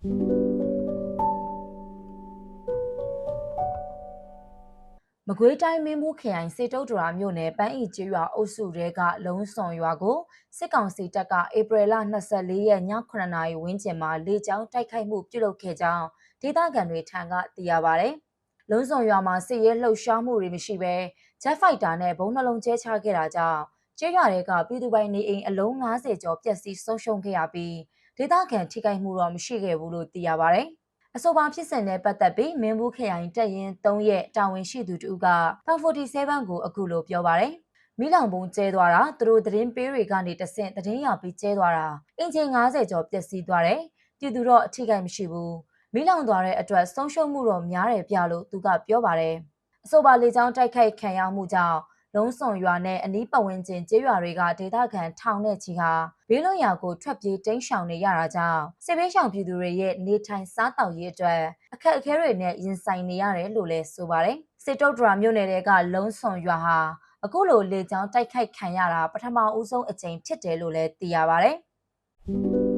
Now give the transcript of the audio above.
မကွေးတိုင်းမင်းဘူးခရိုင်စေတုတ်တရာမြို့နယ်ပန်းဤကျေးရွာအုပ်စုတဲကလုံးစွန်ရွာကိုစစ်ကောင်စီတပ်ကဧပြီလ24ရက်ည9:00နာရီဝန်းကျင်မှာလေကြောင်းတိုက်ခိုက်မှုပြုလုပ်ခဲ့ကြောင်းဒေသခံတွေထံကသိရပါဗျ။လုံးစွန်ရွာမှာစစ်ရေးလှုပ်ရှားမှုတွေမရှိဘဲဂျက်ဖိုက်တာနဲ့ဘုံနှလုံးကျဲချခဲ့တာကြောင့်ကျေးရွာတွေကပြည်သူပိုင်နေအိမ်အလုံး90ကျော်ပျက်စီးဆုံးရှုံးခဲ့ရပြီး ဒေသခံထိခိုက်မှုတော့မရှိခဲ့ဘူးလို့သိရပါဗျ။အဆိုပါဖြစ်စဉ်နဲ့ပတ်သက်ပြီးမင်းဘူးခရိုင်တပ်ရင်း3ရဲ့တာဝန်ရှိသူတူက47ကိုအခုလိုပြောပါတယ်။မိလောင်ပုံကျဲသွားတာသူတို့သတင်းပေးတွေကနေတဆင့်သတင်းရပြီးကျဲသွားတာအင်ဂျင်90ကျော်ပျက်စီးသွားတယ်။ပြည်သူတော့အထိကိမရှိဘူး။မိလောင်သွားတဲ့အတွက်ဆုံးရှုံးမှုတော့များတယ်ပြလို့သူကပြောပါတယ်။အဆိုပါလေကြောင်းတိုက်ခိုက်ခံရမှုကြောင့် လုံးစုံရွာနဲ့အနီးပတ်ဝန်းကျင်ကျေးရွာတွေကဒေသခံထောင်နဲ့ချီဟာဘေးလွတ်ရာကိုထွက်ပြေးတိမ်းရှောင်နေရတာကြောင့်စစ်ဘေးရှောင်ပြည်သူတွေရဲ့နေထိုင်စားတောက်ရေးအတွက်အခက်အခဲတွေနဲ့ရင်ဆိုင်နေရတယ်လို့လည်းဆိုပါတယ်။စစ်တုတ်ဒရာမြို့နယ်ကလုံးစုံရွာဟာအခုလိုလေကြောင်းတိုက်ခိုက်ခံရတာပထမဦးဆုံးအကြိမ်ဖြစ်တယ်လို့လည်းသိရပါတယ်။